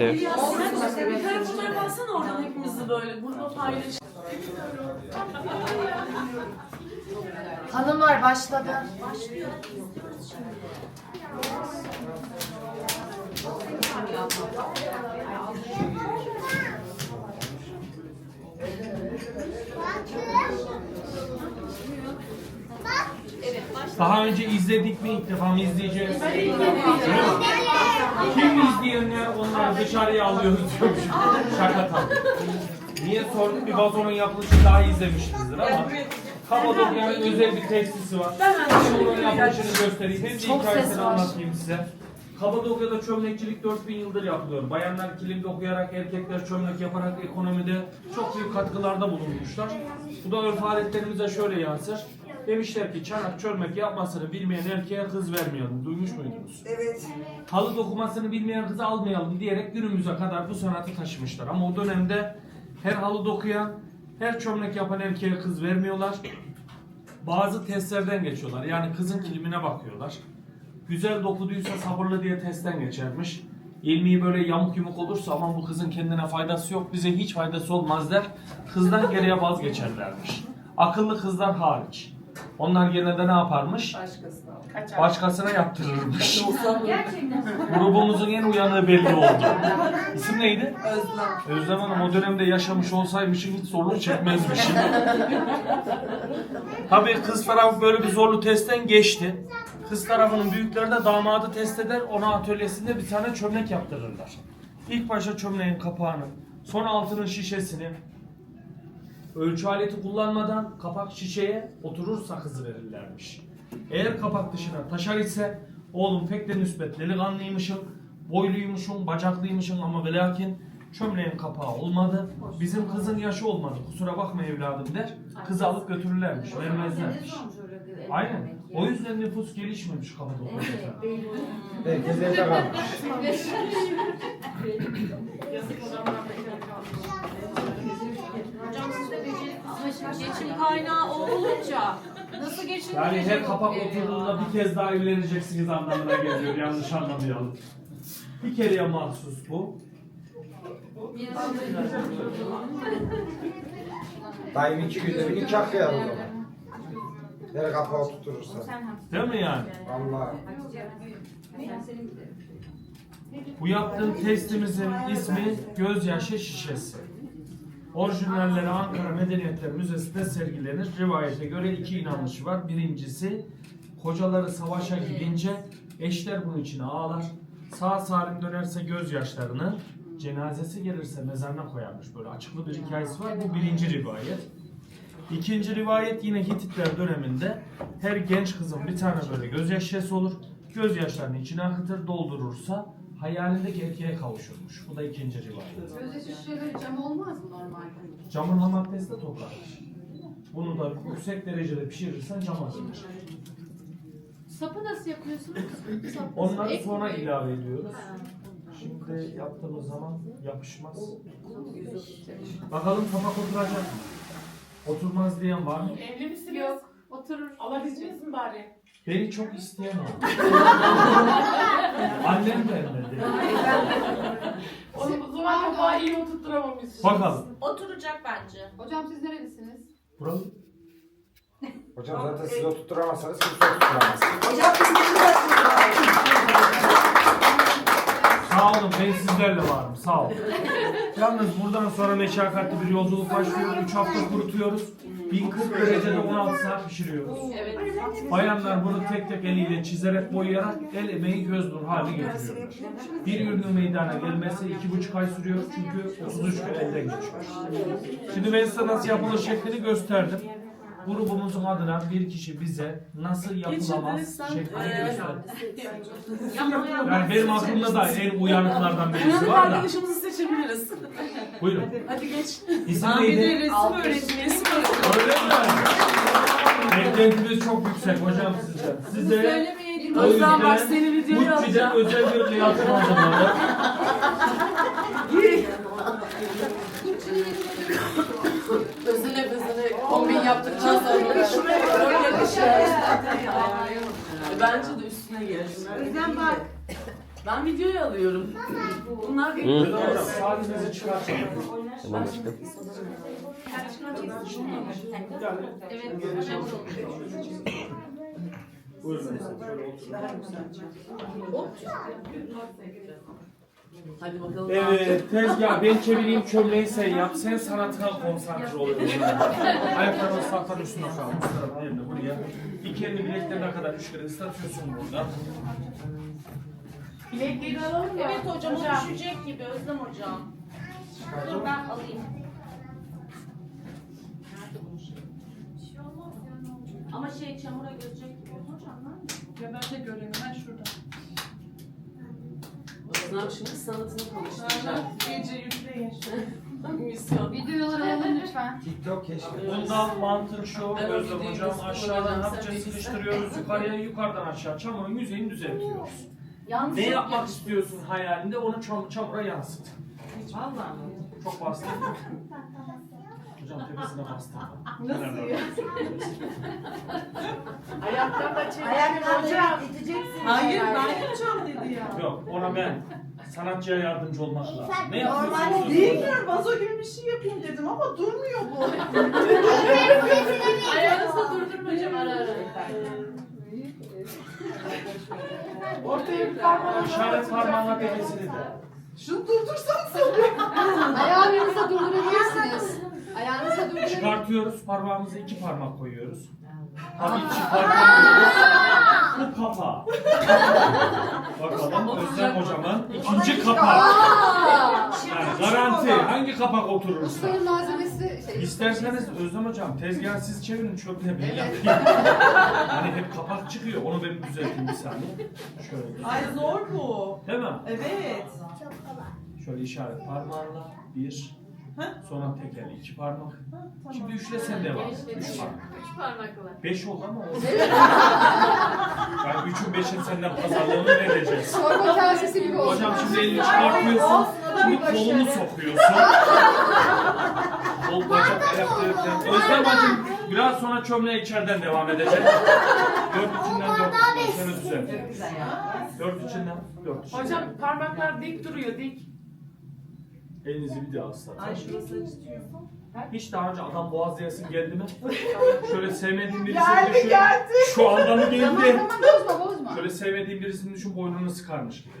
Bir kere fotoğraf alsana oradan hepimizi böyle. Burada paylaş. Hanımlar başladı. Daha önce izledik mi ilk defa mı izleyeceğiz? Kim izleyenler onlar dışarıya alıyoruz diyormuş. Şaka tabii. Niye sorduk? Bir vazonun yapılışını daha izlemişizdir ama Kapadokya'nın özel bir tesisi var. Şimdi onun yapılışını göstereyim. Hem de hikayesini anlatayım size. Kapadokya'da çömlekçilik 4000 yıldır yapılıyor. Bayanlar kilim dokuyarak, erkekler çömlek yaparak ekonomide çok büyük katkılarda bulunmuşlar. Bu da örf aletlerimize şöyle yansır. Demişler ki çanak çölmek yapmasını bilmeyen erkeğe kız vermeyelim. Duymuş muydunuz? Evet. Halı dokumasını bilmeyen kızı almayalım diyerek günümüze kadar bu sanatı taşımışlar. Ama o dönemde her halı dokuyan, her çömlek yapan erkeğe kız vermiyorlar. Bazı testlerden geçiyorlar. Yani kızın kilimine bakıyorlar. Güzel dokuduysa sabırlı diye testten geçermiş. İlmi böyle yamuk yumuk olursa aman bu kızın kendine faydası yok, bize hiç faydası olmaz der. Kızdan geriye vazgeçerlermiş. Akıllı kızlar hariç. Onlar genelde ne yaparmış? Başkasına yaptırırmış. Grubumuzun en uyanığı belli oldu. İsim neydi? Özlem. Özlem Hanım o dönemde yaşamış olsaymışım hiç zorluk çekmezmişim. Tabii kız tarafı böyle bir zorlu testten geçti. Kız tarafının büyükleri de damadı test eder, ona atölyesinde bir tane çömlek yaptırırlar. İlk başta çömleğin kapağını, sonra altının şişesini, ölçü aleti kullanmadan kapak şişeye oturursa kızı verirlermiş. Eğer kapak dışına taşar ise oğlum pek de müsbet delikanlıymışım, boyluymuşum, bacaklıymışım ama ve lakin çömleğin kapağı olmadı. Bizim kızın yaşı olmadı kusura bakma evladım der. Kızı alıp götürürlermiş, vermezlermiş. Aynen. O yüzden nüfus gelişmemiş Kapadokya'da. Herkes evde kalmış. Siz de geçim kaynağı o olunca nasıl geçin? Yani her kapak oturduğunda bir kez daha evleneceksiniz anlamına geliyor. Yanlış anlamayalım. Bir kereye mahsus bu. Dayım iki günde bir nikah kıyar o zaman. Her kapağı tutturursa. Değil mi yani? Vallahi. Bu yaptığım testimizin ismi Gözyaşı Şişesi. Orijinalleri Ankara Medeniyetler Müzesi'nde sergilenir. Rivayete göre iki inanışı var. Birincisi, kocaları savaşa gidince eşler bunun için ağlar. Sağ salim dönerse gözyaşlarını, cenazesi gelirse mezarına koyarmış. Böyle açıklı bir hikayesi var. Bu birinci rivayet. İkinci rivayet yine Hititler döneminde her genç kızın bir tane böyle gözyaşı şişesi olur. Gözyaşlarını içine akıtır, doldurursa hayalindeki erkeğe kavuşurmuş. Bu da ikinci rivayet. Gözyaşı şişeleri cam olmaz mı normalde? Camın ham maddesi de toprakmış. Bunu da yüksek derecede pişirirsen cama dönür. Sapı nasıl yapıyorsunuz? Sapı. Onları Ek sonra mi? ilave ediyoruz. Şimdi yaptığımız zaman yapışmaz. Bakalım kapak oturacak mı? Oturmaz diyen var mı? Evli misiniz? Yok. Oturur. Alabildiniz mi bari? Beni çok isteyen oldu. Annem vermedi. Onu o zaman kapağı iyi oturtturamamışsınız. Bakalım. Oturacak bence. Hocam siz nerelisiniz? Buralı. Hocam zaten siz oturtturamazsanız kimse oturtturamaz. Hocam biz de Sağ olun ben sizlerle varım sağ olun. Yalnız buradan sonra meşakkatli bir yolculuk başlıyor. 3 hafta kurutuyoruz. 1040 derecede 16 saat pişiriyoruz. Evet. Bayanlar bunu tek tek eliyle çizerek boyayarak el emeği göz nur hale getiriyorlar. Bir ürünün meydana gelmesi iki buçuk ay sürüyor çünkü 33 gün elden geçiyor. Şimdi ben size nasıl yapılır şeklini gösterdim. Grubumuzun adına bir kişi bize nasıl yapılamaz şeklini gösterdi. Yani benim aklımda da en uyanıklardan birisi Uyanık var da. arkadaşımızı seçebiliriz. Buyurun. Hadi geç. İsim Ben bir de neydi? resim öğretmeni. Resim öğretmeni. Öyle mi? Beklentimiz çok yüksek hocam sizden. Size Söylemeyelim. o Özlem bak yüzden seni videoya Gucci'den alacağım. özel bir kıyafet hazırladık. Yaptıktan sonra. Şuraya yakışır. Bence de üstüne gelsin. Özlem bak. Ben videoyu alıyorum. Bunlar bir hocam saatinizi çıkartın. Tamam aşkım. Buyurun. Şöyle oturun. Hadi bakalım. Evet tezgah ben çevireyim çömleği sen yap. Sen sanatına konsantre ol. Ayaklarını ıslaktan üstüne kal. Bu tarafa yerine buraya. İki elini bileklerine kadar üç kere ıslatıyorsun burada. Bilekleri alalım mı? Evet hocam o düşecek gibi Özlem hocam. Dur ben alayım. Şeyi? Ama şey çamura girecek gibi hocam nerede? Ya ben de göreyim. Şimdi sanatını konuşturacak. Gece yükleyin. Misyon. Videoları alın lütfen. TikTok keşke. Bundan mantık şu, Ben o Özlem videoyu hocam nasıl aşağıdan kullanacağım, hafifçe sen bilirsen. sıkıştırıyoruz yukarıya, yukarıdan aşağı çamurun yüzeyini düzeltiyoruz. Yalnız Ne yapmak istiyorsun hayalinde onu çam çamura yansıt. Valla. Çok bastı. Hocam tepesine bastı. Nasıl ya? Ayaktan da Ayaklarını hocam. iteceksin. Hayır herhalde. ben yapacağım dedi ya. Yok ona ben sanatçıya yardımcı olmak lazım. Ne Normalde yapıyorsunuz? Bilmiyorum vazo gibi bir şey yapayım dedim ama durmuyor bu. Ayağınızda durdurma hocam ara ara. Ortaya bir parmağını İşaret parmağına tepesini de. Şunu durdursam durdurabilirsiniz. Ayağınızı. Çıkartıyoruz parmağımızı iki parmak koyuyoruz. Tabii çıkartamıyoruz. Bu kapağı. Bakalım Özlem hocamın ikinci kapağı. Yani garanti hangi kapak oturursa. Ustanın malzemesi şey. İsterseniz Özlem hocam tezgahı siz çevirin çöpüne ben yapayım. hani hep kapak çıkıyor onu ben düzelteyim bir saniye. Şöyle. Ay zor bu. Değil mi? Evet. Şöyle işaret parmağınla bir. Sonra tekerle iki parmak. tamam. Şimdi üçle sen devam. et. Üç parmak. Üç parmakla. Beş oldu ama oldu. ben üçün beşin senden pazarlığını vereceğiz. Çorba kasesi gibi oldu. Hocam şimdi elini çıkartıyorsun. Şimdi kolunu sokuyorsun. Kol bacak ayak ayaklarını. Özlem bacım biraz sonra çömleğe içeriden devam edecek. Dört içinden dört içinden seni düzeltiyoruz. Dört içinden dört içinden. Hocam parmaklar dik duruyor dik. Elinizi bir daha ıslatın. Ay şurası acıtıyor. Hiç daha önce adam boğaz yarası geldi mi? Şöyle sevmediğin birisini Geldi düşün. geldi. Şu anda mı geldi? Tamam bozma bozma. Şöyle sevmediğin birisini düşün boynunu sıkarmış gibi.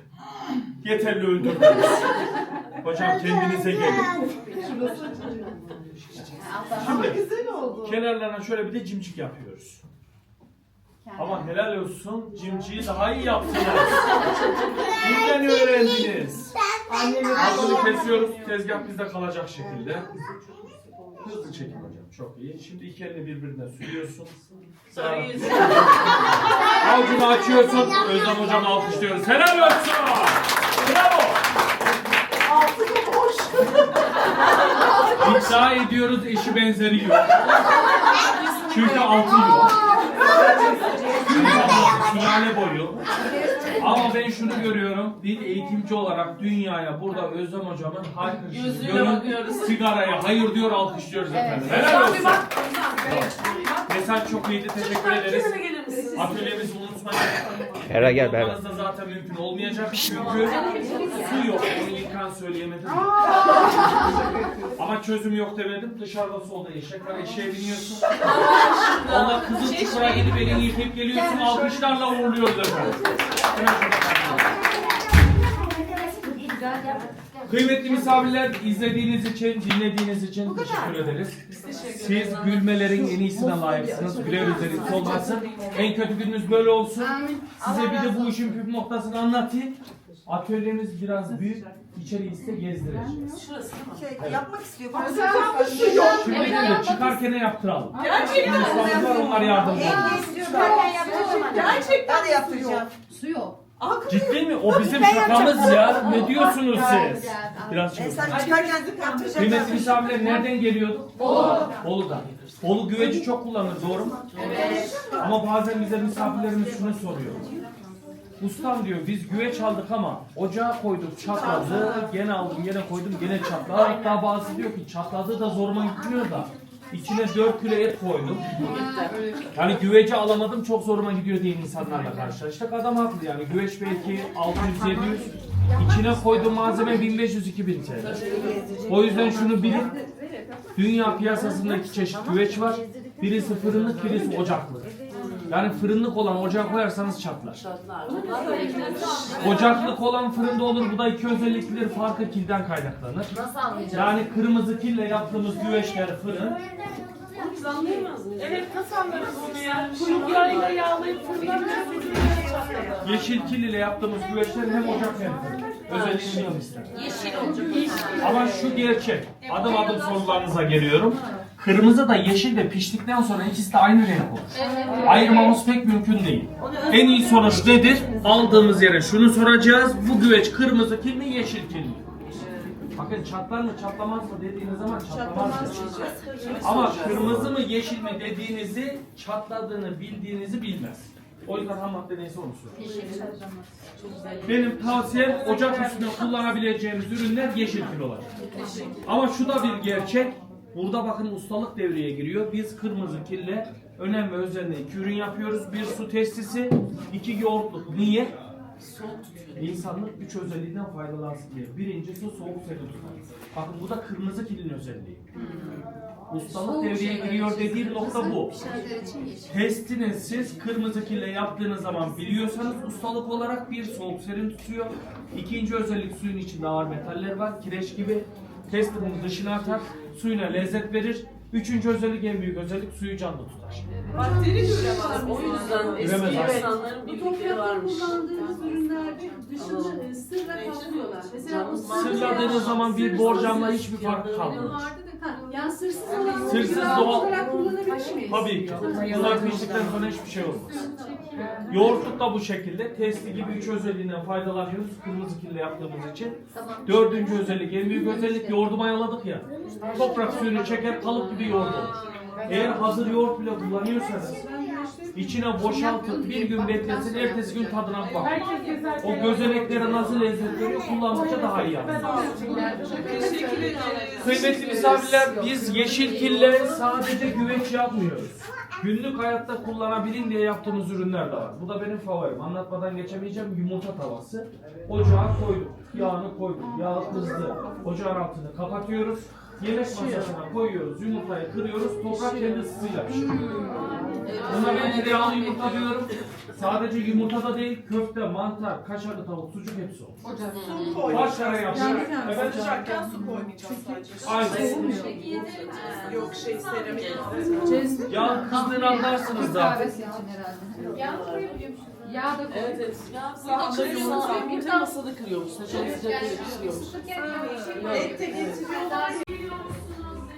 Yeterli öldürdünüz. Hocam kendinize gelin. Şurası acıtıyor. Ama Şimdi güzel oldu. kenarlarına şöyle bir de cimcik yapıyoruz. Ama helal olsun cimciyi daha iyi yaptınız. Kimden öğrendiniz? Altını kesiyoruz. Tezgah bizde kalacak şekilde. Hızlı çekim hocam. Çok iyi. Şimdi iki elini birbirine sürüyorsun. Sarı yüzü. Avucunu açıyorsun. Özlem hocam alkışlıyoruz. Helal olsun. Bravo. Altı da boş. İddia ediyoruz eşi benzeri yok. Çünkü altı yok. Sülale boyu. Ama ben şunu görüyorum. Bir eğitimci olarak dünyaya burada Özlem hocamın haykırışını Gözüyle bakıyoruz. Sigaraya hayır diyor alkışlıyoruz efendim. Helal olsun. Mesaj çok iyiydi. Teşekkür ederiz. Kendine unutmayın. Berra gel. Olmanız da zaten mümkün olmayacak çünkü su yok. Onu ilk an söyleyemedim. Ama çözüm yok demedim. Dışarıda solda eşek var. Eşeğe biniyorsun. Ondan kızıl çukura gidip elini yıkayıp geliyorsun. Alkışlarla uğurluyoruz efendim. Hemen şurada. Kıymetli misafirler izlediğiniz için, dinlediğiniz için teşekkür ederiz. Siz gülmelerin en iyisine layıksınız. Güler üzeriniz olmasın. En kötü gününüz böyle olsun. Size bir de bu işin püf noktasını anlatayım. Atölyemiz biraz büyük. İçeriği ise gezdireceğiz. Şurası değil mi? Şey yapmak istiyor. Şimdi bir de çıkarken yaptıralım. Gerçekten. Onlar yapacağım. Gerçekten Ben de yapacağım. Su yok. Ciddi mi? O bizim şakamız ya. Ne diyorsunuz siz? Biraz E çıkın. sen çıkarken yaptıracaksın. Kıymetli misafirler nereden geliyordu? Bolu. Bolu'dan. Bolu güveci çok kullanır doğru mu? Ama bazen bize misafirlerimiz şunu soruyor. Ustam diyor biz güveç aldık ama ocağa koyduk çatladı. Gene aldım gene koydum gene çatladı. Hatta bazısı diyor ki çatladı da zoruma gitmiyor da. İçine 4 kilo et koydum. Yani güveci alamadım çok zoruma gidiyor diye insanlarla karşılaştık. Adam haklı yani güveç belki 600-700. İçine koyduğum malzeme 1500-2000 TL. O yüzden şunu bilin. Dünya piyasasında iki çeşit güveç var. Birisi fırınlık, birisi ocaklık. Yani fırınlık olan ocağa koyarsanız çatlar. Ocaklık olan fırında olur. Bu da iki özellikleri farkı kilden kaynaklanır. Nasıl anlayacağız? Yani kırmızı kille yaptığımız güveçler fırın, anlayamaz mıyız? Evet nasıl anlarız bunu ya? Kuyruk yağıyla yağlayıp fırından çatladı. yeşil kil ile yaptığımız güveçler hem ocak hem fırın. Özelliğini isterim. Yeşil olacak. Ama şu gerçek. Adım adım sorularınıza geliyorum. Kırmızı da yeşil de piştikten sonra ikisi de aynı renk olur. Ayırmamız pek mümkün değil. En iyi sonuç nedir? Aldığımız yere şunu soracağız. Bu güveç kırmızı kil mi yeşil kil mi? Bakın çatlar mı çatlamaz mı dediğiniz zaman çatlamaz. Ama kırmızı mı yeşil mi dediğinizi çatladığını bildiğinizi bilmez. O yüzden ham madde neyse onu söylüyorum. Benim tavsiyem ocak üstünde kullanabileceğimiz ürünler yeşil kilolar. Ama şu da bir gerçek. Burada bakın ustalık devreye giriyor. Biz kırmızı kille önem ve özenle iki ürün yapıyoruz. Bir su testisi, iki yoğurtluk. Niye? İnsanlık üç özelliğinden faydalansın diye. Birincisi soğuk serin tutar. Bakın bu da kırmızı kilin özelliği. Ustalık devreye giriyor dediğim nokta bu. İçin yeşil. Testini siz kırmızı kille yaptığınız zaman biliyorsanız ustalık olarak bir soğuk serin tutuyor. İkinci özellik suyun içinde ağır metaller var. Kireç gibi testinin dışına atar. Suyuna lezzet verir. Üçüncü özellik en büyük özellik suyu canlı tutar. Bakteri üremez. O yüzden eski Üremez. insanların bildikleri varmış. kullandığımız ürünlerde dışını e, sırla kaplıyorlar. Mesela o sır Sırladığınız zaman bir borcamla hiçbir fark kalmıyor. vardı da ha, yani sırsız olan Sırsız doğal- olarak kullanabilir miyiz? Tabii ki. Bunlar piştikten sonra hiçbir şey olmaz. Yoğurtluk da bu şekilde. Testi gibi üç özelliğinden faydalanıyoruz. Kırmızı kille yaptığımız için. Dördüncü özellik, en büyük özellik yoğurdu mayaladık ya. Toprak suyunu çeker, kalıp gibi yoğurt olur. Eğer hazır yoğurt bile kullanıyorsanız içine boşaltıp bir gün beklesin, ertesi gün tadına bak. O gözeneklere nasıl lezzet veriyor, kullandıkça daha iyi ederiz. Kıymetli misafirler biz yeşil kille sadece güveç yapmıyoruz. Günlük hayatta kullanabilin diye yaptığımız ürünler de var. Bu da benim favorim. Anlatmadan geçemeyeceğim yumurta tavası. Ocağa koyduk. Yağını koyduk. Yağ kızdı. Ocağın altını kapatıyoruz. Yemek masasına koyuyoruz. Yumurtayı kırıyoruz. Toprak kendi ısısıyla pişiriyor. Buna ben tereyağlı yumurta diyorum. Sadece yumurta da değil, köfte, mantar, kaşarlı tavuk, sucuk hepsi olur. Başlara yapıyoruz. Evet. Sıcakken su koymayacağız sadece. Aynen. Yok şey seramik. Ya kızdığını anlarsınız herhalde. Yağ koyabiliyor musun? Yağ da koy. Evet evet. Sağda yumurta. Bir de masada kırıyormuş. Çok sıcak Yani yani yeşil Et de getiriyorlar.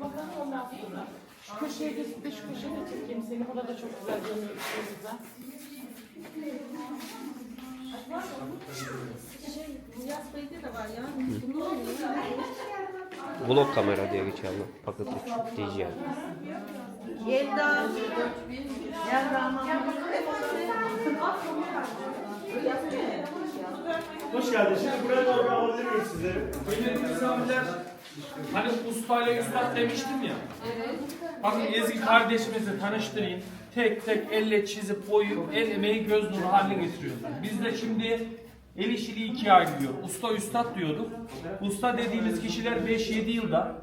Bakalım ondan sonra. Şu köşeye de şu köşeye çekeyim seni. Burada da çok güzel görünüyor üstümüzden. Vlog kamera diye geçiyor Allah. Paket uç DJI. Yelda. Hoş geldiniz. Şimdi buraya doğru alabilir miyim sizleri? Kıymetli misafirler, hani ustayla üstad demiştim ya. Bakın Ezgi kardeşimizi tanıştırayım. Tek tek elle çizip boyup el emeği göz nuru haline getiriyorlar. Biz de şimdi el işini ikiye ayırıyor. Usta üstad diyorduk. Usta dediğimiz kişiler 5-7 yılda.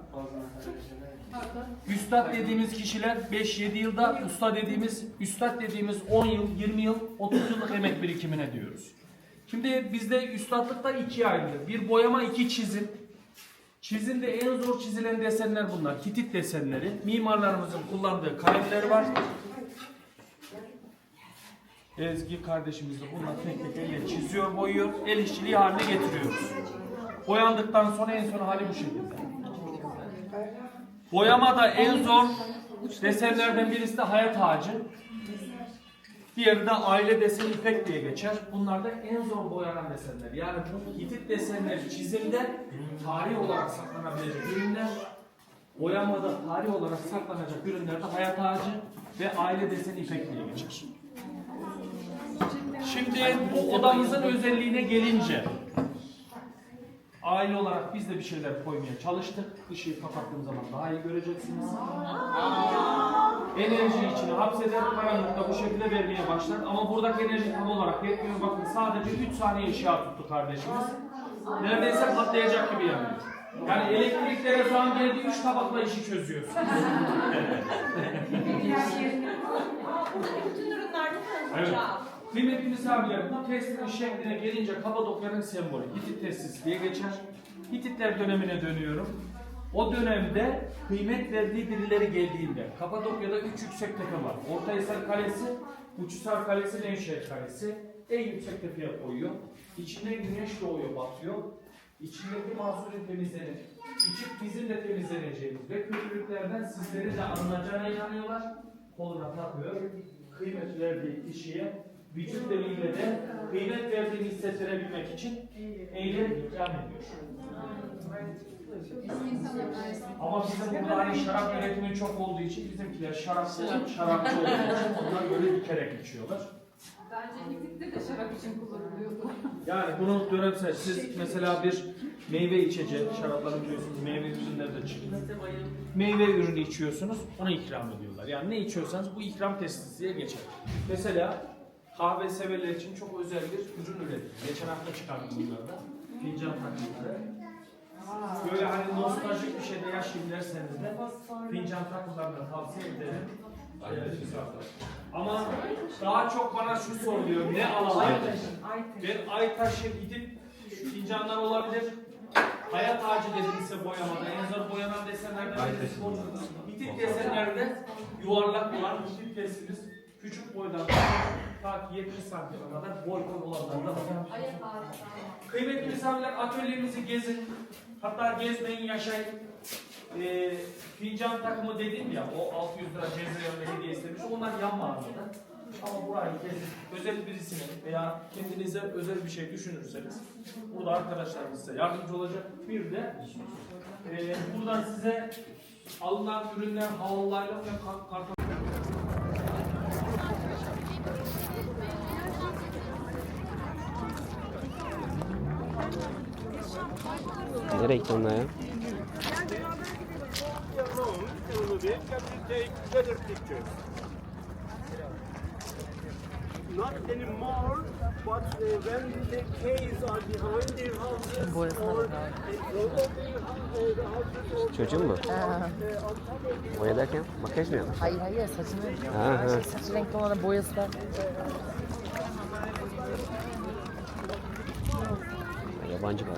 Üstad dediğimiz kişiler 5-7 yılda, usta dediğimiz, üstad dediğimiz 10 yıl, 20 yıl, 30 yıllık emek birikimine diyoruz. Şimdi bizde üstadlıklar ikiye ayrılır. Bir boyama, iki çizim. Çizimde en zor çizilen desenler bunlar. Hitit desenleri. Mimarlarımızın kullandığı kalemler var. Ezgi kardeşimiz de bunlar tek tek elle çiziyor, boyuyor. El işçiliği haline getiriyoruz. Boyandıktan sonra en son hali bu şekilde. Boyamada en zor Desenlerden birisi de hayat ağacı. Diğeri de aile deseni ipek diye geçer. Bunlar da en zor boyanan desenler. Yani bu Hitit desenleri çizimde tarih olarak saklanabilecek ürünler. Boyamada tarih olarak saklanacak ürünler de hayat ağacı ve aile deseni ipek diye geçer. Şimdi bu odamızın özelliğine gelince aile olarak biz de bir şeyler koymaya çalıştık. Işığı kapattığım zaman daha iyi göreceksiniz. Enerji içine hapseder, karanlıkta bu şekilde vermeye başlar. Ama buradaki enerji tam olarak yetmiyor. Bakın sadece 3 saniye ışığa tuttu kardeşimiz. Neredeyse patlayacak gibi yanıyor. Yani elektriklere zaman geldi 3 tabakla işi çözüyorsun. Bütün ürünlerde mi Evet. Kıymetli misafirler, bu testin şekline gelince Kapadokya'nın sembolü Hitit testisi diye geçer. Hititler dönemine dönüyorum. O dönemde kıymet verdiği birileri geldiğinde Kapadokya'da üç yüksek tepe var. Ortahisar Kalesi, Uçhisar Kalesi, Nevşehir Kalesi. En yüksek tepeye koyuyor. İçinden güneş doğuyor, batıyor. İçindeki mahsulün temizlenir. İçip bizim de temizleneceğimiz ve kötülüklerden sizlerin de arınacağına inanıyorlar. Koluna takıyor. Kıymet verdiği kişiye vücut diliyle de kıymet verdiğini hissettirebilmek için eylem ikram ediyor. Ama bizim burada hani şarap üretimi çok olduğu için bizimkiler şarapçı, şarapçı olduğu için onlar böyle dikerek içiyorlar. Bence Hitit'te de şarap için kullanılıyordu. Yani bunu dönemsel, siz mesela bir meyve içecek, şarapların biliyorsunuz meyve ürünleri de çıkıyor. Meyve ürünü içiyorsunuz, onu ikram ediyorlar. Yani ne içiyorsanız bu ikram testi diye geçer. Mesela kahve severler için çok özel bir ürün üretti. Geçen hafta çıkardım bunları da. Fincan takımları. Böyle hani nostaljik bir şeyde yaşayayım derseniz de fincan takımlarını tavsiye ederim. Ama daha çok bana şu soruluyor, ne alalım? Ben Aytaş'ı gidip fincanlar olabilir. Hayat ağacı dedim size boyamada. En zor boyanan desenlerden birisi bu. Hitit desenlerde yuvarlak olan hitit desiniz. Küçük boydan ta ki 70 santime kadar boy boy olanlar da var. Kıymetli misafirler atölyemizi gezin. Hatta gezmeyin yaşayın. Ee, fincan takımı dedim ya o 600 lira Cezayir'de hediye istemiş. Onlar yan mağazada. Ama burayı gezin. Özel birisine veya kendinize özel bir şey düşünürseniz burada arkadaşlarımız size yardımcı olacak. Bir de e, buradan size alınan ürünler havalılarla ve kart uh, the houses or Çocuğun mu? Boya derken makyaj mı yapmış? Hayır hayır saçını Ha, ha. şey, saç renkli olanı boyası da Yabancı var.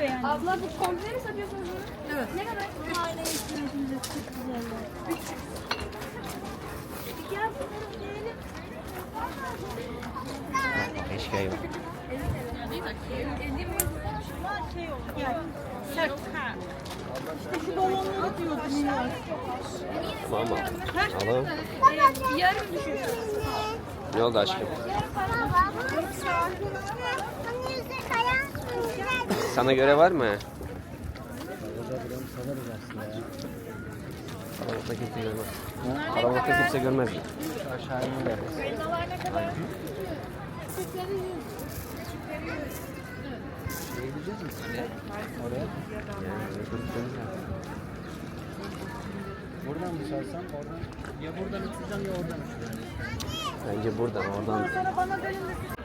Beğendim. Abla bu komple mi satıyorsunuz bunu? Evet. Ne kadar? Aile istiyorsunuz. Çok güzeller. Eşkıya yok. Şey oldu. Gel. Sert. İşte şu balonları diyordum yine. Mama. Alalım. Ee, yarım düşüyorsun. Ne oldu aşkım? Sana göre var mı? Kalabalıkta kimse görmez. Kalabalıkta kimse görmez. Elmalar ne kadar? Buradan mı sorsam oradan ya buradan uçacağım ya oradan uçacağım. Bence buradan oradan. Sonra bana dönün de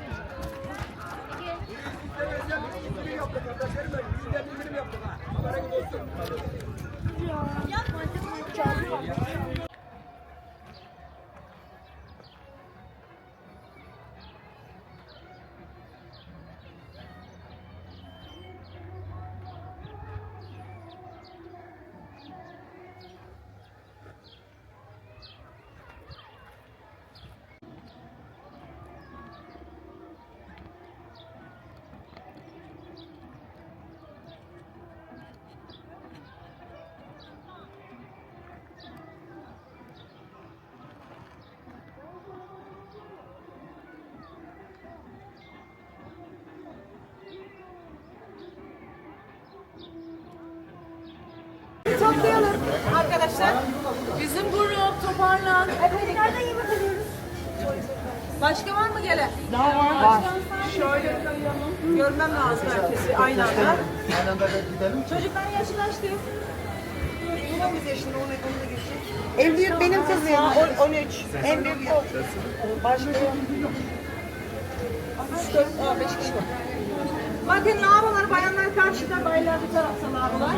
yaptık kardeşlerim ben. Yüzde indirim yaptık ha. Haberin olsun. Toplayalım arkadaşlar. Bizim grup toparlan. Efendim nereden yemek alıyoruz? Başka var mı gelen? Daha var. Şöyle kayalım. Görmem lazım herkesi aynı anda. Aynı anda gidelim. Çocuklar yaşlaştı. 19 yaşında onu, da geçecek. En büyük benim kızım. O- 13. En büyük o. Başka yok. 4, 5 kişi var. Bakın lavabolar, bayanlar karşıda, baylar bir tarafta lavabolar.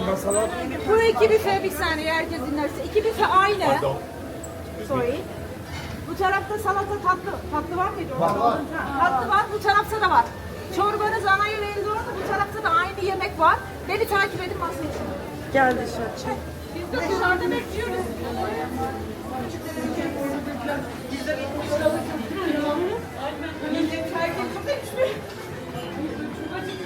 Bu iki büfe bir saniye herkes dinlerse. İki büfe aynı. Sorry. Bu tarafta salata tatlı. Tatlı var mıydı? Var, var. Tatlı var. Bu tarafta da var. Çorbanız ana yemeğiniz orada. Bu tarafta da aynı yemek var. Beni takip edin masaya çıkın. Gel dışarı. Biz de dışarıda bekliyoruz. Millet herkes çok ekşi. Nurcan.